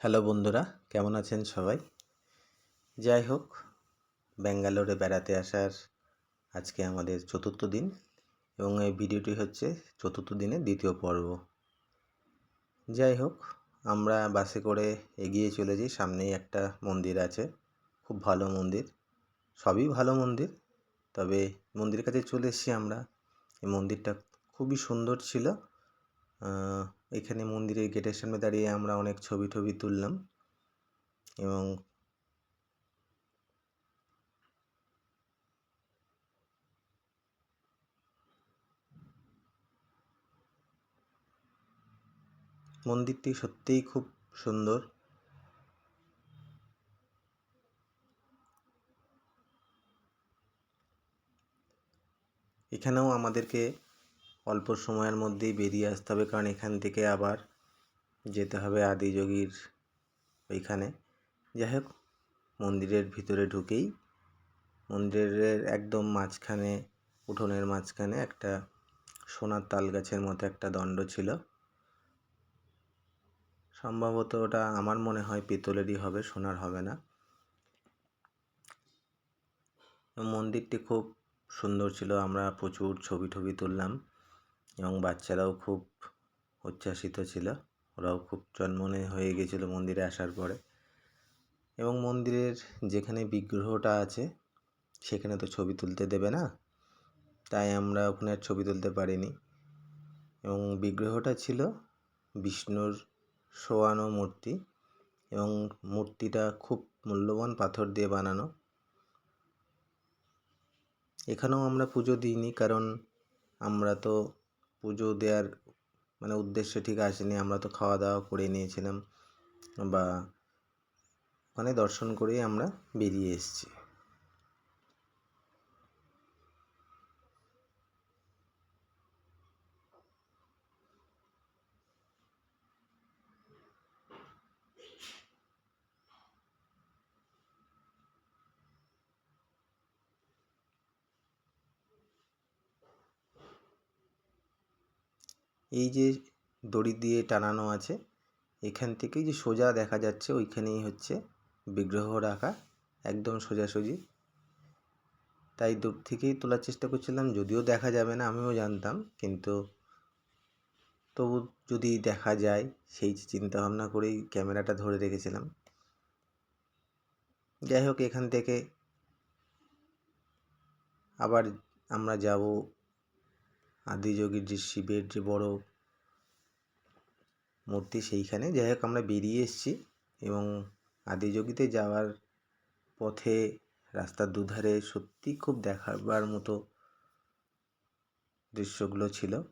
Hello বন্ধুরা, কেমন আছেন সবাই? যাই হোক, ব্যাঙ্গালোরে বেড়াতে আসার আজকে আমাদের চতুর্থ দিন এবং এই ভিডিওটি হচ্ছে চতুর্থ দিনের দ্বিতীয় পর্ব। যাই হোক, আমরা বাসে করে এগিয়ে চলেছি সামনেই একটা মন্দির আছে, খুব ভালো মন্দির। সবই ভালো মন্দির, তবে মন্দিরের কাছে চলে এসেছি আমরা। এই মন্দিরটা খুবই সুন্দর ছিল। এখানে মন্দিরের গেটের সামনে দাঁড়িয়ে আমরা অনেক ছবি টবি তুললাম এবং মন্দিরটি সত্যিই খুব সুন্দর। এখানেও আমাদেরকে অল্প সময়ের মধ্যেই বেরিয়ে আসতে হবে, কারণ এখান থেকে আবার যেতে হবে আদিযোগীর ওইখানে। যাই হোক, মন্দিরের ভিতরে ঢুকেই মন্দিরের একদম মাঝখানে, উঠোনের মাঝখানে একটা সোনার তাল গাছের মতো একটা দণ্ড ছিল। সম্ভবত ওটা আমার মনে হয় পিতলেরই হবে, সোনার হবে না। মন্দিরটি খুব সুন্দর ছিল, আমরা প্রচুর ছবি টবি তুললাম। এবং বাচ্চারাও খুব উচ্ছ্বাসিত ছিল। ওরাও খুব জন্মনে হয়ে গেছিল মন্দিরে আসার পরে। এবং মন্দিরের যেখানে বিগ্রহটা আছে, সেখানে তো ছবি তুলতে দেবে না। তাই আমরা ওখানে আর ছবি তুলতে পারিনি। এবং বিগ্রহটা ছিল বিষ্ণুর শোয়ানো মূর্তি। এবং মূর্তিটা খুব মূল্যবান পাথর দিয়ে বানানো। এখানেও আমরা পুজো দিইনি কারণ আমরা তো পুজো দেওয়ার মানে উদ্দেশ্যে ঠিক আসেনি। আমরা তো খাওয়া দাওয়া করে নিয়েছিলাম বা ওখানে দর্শন করেই আমরা বেরিয়ে এসেছি। এই যে দড়ি দিয়ে টানানো আছে, এখান থেকেই যে সোজা দেখা যাচ্ছে ওইখানেই হচ্ছে বিগ্রহ রাখা, একদম সোজাসুজি। তাই দূর থেকেই তোলার চেষ্টা করছিলাম, যদিও দেখা যাবে না, আমিও জানতাম, কিন্তু তবু যদি দেখা যায়, সেই চিন্তা ভাবনা করেই ক্যামেরাটা ধরে রেখেছিলাম। যাই হোক, এখান থেকে আবার আমরা যাব আদিযোগীর যে শিবের যে বড় মূর্তি সেইখানে। যাই হোক, আমরা বেরিয়ে এসেছি এবং আদিযোগীতে যাওয়ার পথে রাস্তার দুধারে সত্যি খুব দেখাবার মতো দৃশ্যগুলো ছিল।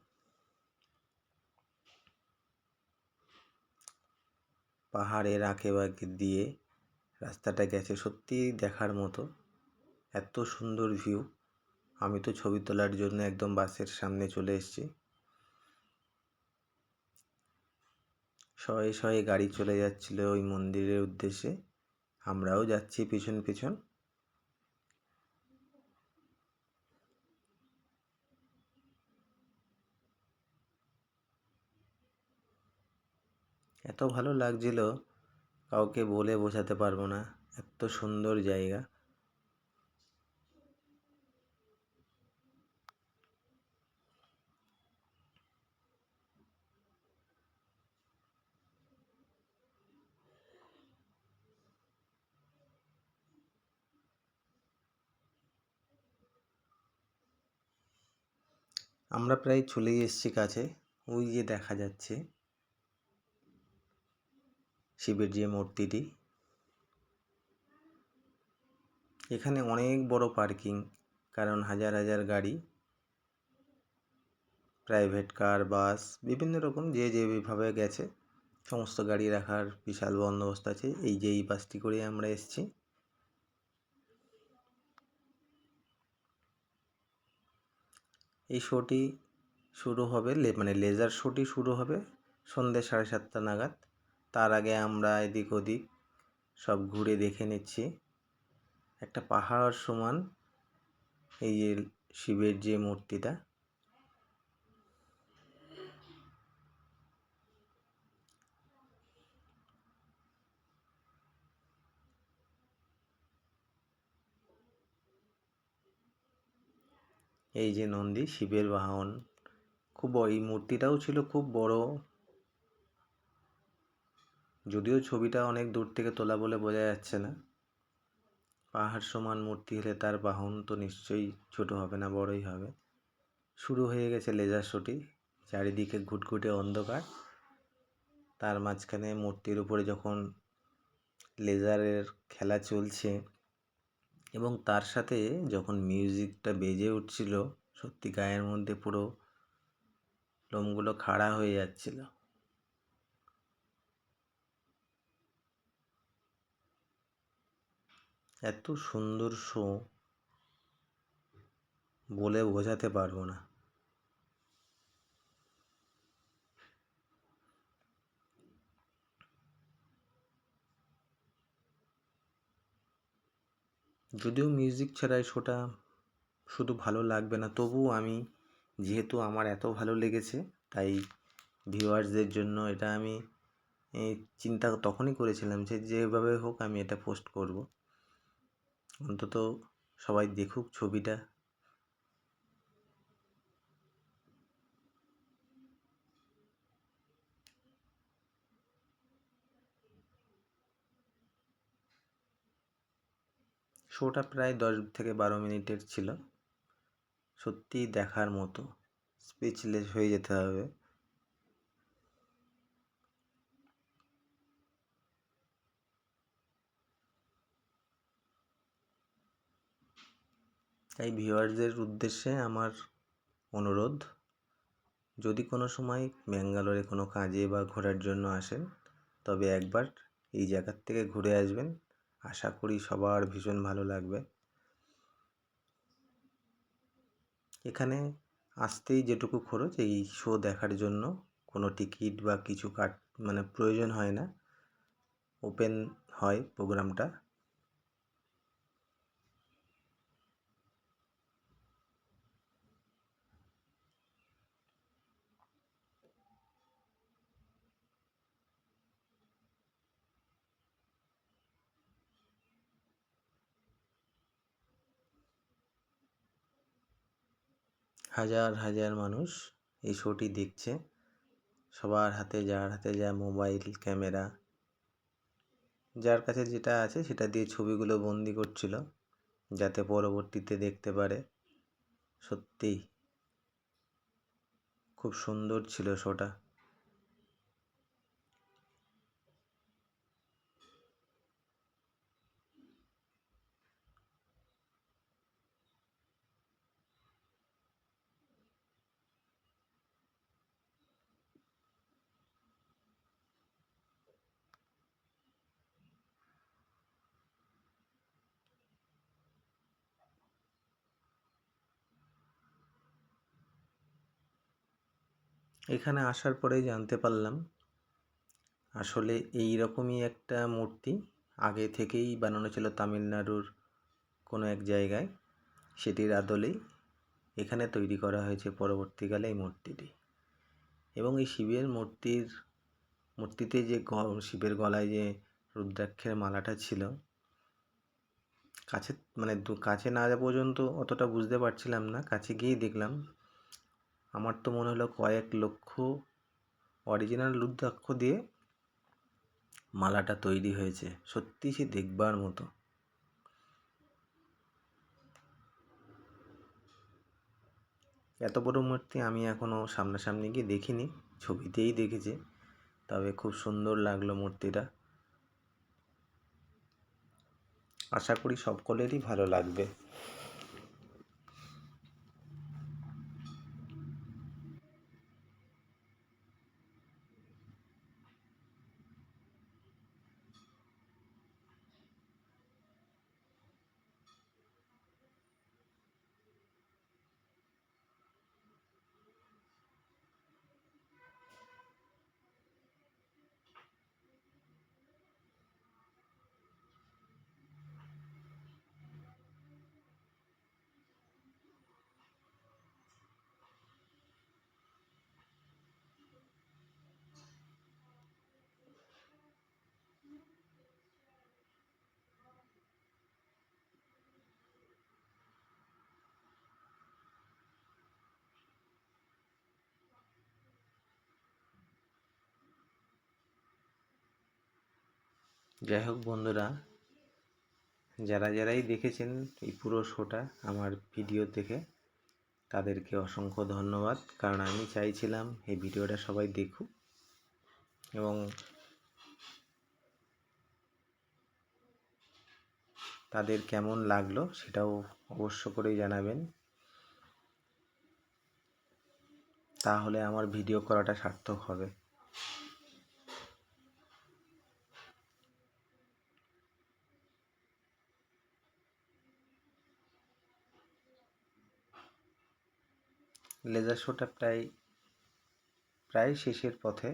পাহাড়ের আঁকে বাঁকে দিয়ে রাস্তাটা গেছে সত্যি দেখার মতো। এত সুন্দর ভিউ। আমি তো ছবি তোলার জন্য একদম বাসের সামনে চলে এসেছি। শয়ে শয়ে গাড়ি চলে যাচ্ছিল ওই মন্দিরের উদ্দেশ্যে। আমরাও যাচ্ছি পিছন পিছন। এত ভালো লাগছিল, কাউকে বলে বোঝাতে পারব না। এত সুন্দর জায়গা। আমরা প্রায় চলেই এসেছি কাছে। ওই যে দেখা যাচ্ছে। শিবের যে মূর্তিটি। এখানে অনেক বড় পার্কিং, কারণ হাজার হাজার গাড়ি। প্রাইভেট কার, বাস, বিভিন্ন রকম যে যেভাবে গেছে, সমস্ত গাড়ি রাখার বিশাল বন্দোবস্ত আছে। এই যে এই বাসটি করে আমরা এসেছি। এই শোটি শুরু হবে মানে লেজার শোটি শুরু হবে সন্ধ্যে সাড়ে সাতটা নাগাদ। তার আগে আমরা এদিক ওদিক সব ঘুরে দেখে নিচ্ছি। একটা পাহাড় সমান এই যে শিবের যে মূর্তিটা। এই যে নন্দী, শিবের বাহন, খুব এই মূর্তিটাও ছিল খুব বড়। যদিও ছবিটা অনেক দূর থেকে তোলা বলে বোঝা যাচ্ছে না। পাহাড় সমান মূর্তি হলে তার বাহন তো নিশ্চয়ই ছোট হবে না, বড়ই হবে। শুরু হয়ে গেছে লেজার শোটি, চারিদিকে ঘুটঘুটে অন্ধকার। তার মাঝখানে মূর্তির উপরে যখন লেজারের খেলা চলছে এবং তার সাথে যখন মিউজিকটা বেজে উঠছিল, সত্যি গায়ের মধ্যে পুরো লোমগুলো খাড়া হয়ে যাচ্ছিল। এত সুন্দর শো বলে বোঝাতে পারব না। যদিও মিউজিক ছাড়া শোটা শুধু ভালো লাগবে না, তবুও আমি যেহেতু আমার এত ভালো লেগেছে, তাই ভিউয়ার্সদের জন্য এটা আমি চিন্তা তখনই করেছিলাম যে যেভাবে হোক আমি এটা পোস্ট করব। অন্তত সবাই দেখুক ছবিটা। শোটা প্রায় দশ থেকে বারো মিনিটের ছিল। সত্যিই দেখার মতো। স্পিচলেস হয়ে যেতে হবে। তাই ভিউয়ার্সদের উদ্দেশ্যে আমার অনুরোধ, যদি কোনো সময় ব্যাঙ্গালোরে কোনো কাজে বা ঘোরার জন্য আসেন, তবে একবার এই জায়গার থেকে ঘুরে আসবেন। আশা করি সবার ভীষণ ভালো লাগবে। এখানে আসতেই যেটুকু খরচ, এই শো দেখার জন্য কোনো টিকিট বা কিছু কাট মানে প্রয়োজন হয় না। ওপেন হয় প্রোগ্রামটা হাজার হাজার মানুষ এই শোটি দেখছে। সবার হাতে, যার হাতে যা মোবাইল, ক্যামেরা, যার কাছে যেটা আছে সেটা দিয়ে ছবিগুলো বন্দি করছিল যাতে পরবর্তীতে দেখতে পারে। সত্যিই খুব সুন্দর ছিল শোটা। এখানে আসার পরেই জানতে পারলাম, আসলে এই রকমই একটা মূর্তি আগে থেকেই বানানো ছিল তামিলনাড়ুর কোনো এক জায়গায়। সেটির আদলেই এখানে তৈরি করা হয়েছে পরবর্তীকালে এই মূর্তিটি। এবং এই শিবের মূর্তির, মূর্তিতে যে শিবের গলায় যে রুদ্রাক্ষের মালাটা ছিল, কাছে মানে কাছে না যাওয়া পর্যন্ত অতটা বুঝতে পারছিলাম না। কাছে গিয়েই দেখলাম আমার তো মনে হলো কয়েক লক্ষ অরিজিনাল রুদ্রাক্ষ দিয়ে মালাটা তৈরি হয়েছে। সত্যি সে দেখবার মতো। এত বড় মূর্তি আমি এখনও সামনাসামনি গিয়ে দেখিনি, ছবিতেই দেখেছি, তবে খুব সুন্দর লাগল মূর্তিটা। আশা করি সকলেরই ভালো লাগবে। যাই হোক বন্ধুরা, যারা যারাই দেখেছেন এই পুরো শোটা আমার ভিডিও দেখে, তাদেরকে অসংখ্য ধন্যবাদ। কারণ আমি চাইছিলাম এই ভিডিওটা সবাই দেখুক এবং তাদের কেমন লাগল সেটাও অবশ্য করেই জানাবেন। তাহলে আমার ভিডিও করাটা সার্থক হবে। লেজার শোটা প্রায় প্রায় শেষের পথে।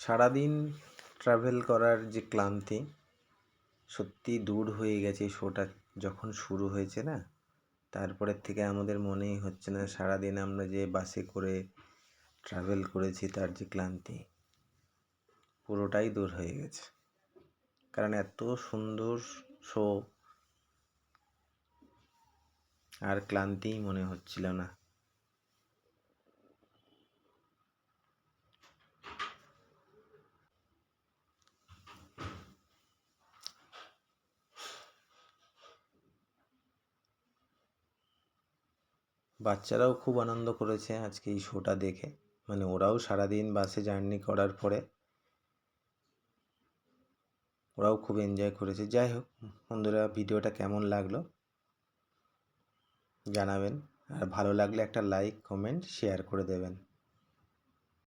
সারাদিন ট্রাভেল করার যে ক্লান্তি, সত্যি দূর হয়ে গেছে শোটা যখন শুরু হয়েছে না, তারপরের থেকে আমাদের মনেই হচ্ছে না সারাদিন আমরা যে বাসে করে ট্রাভেল করেছি তার যে ক্লান্তি, পুরোটাই দূর হয়ে গেছে। কারণ এত সুন্দর শো আর ক্লান্তিই মনে হচ্ছিল না। বাচ্চারাও খুব আনন্দ করেছে আজকে এই শোটা দেখে। মানে ওরাও সারাদিন বাসে জার্নি করার পরে ওরাও খুব এনজয় করেছে। যাই হোক, বন্ধুরা, ভিডিওটা কেমন লাগল জানাবেন। আর ভালো লাগলে একটা লাইক কমেন্ট শেয়ার করে দেবেন।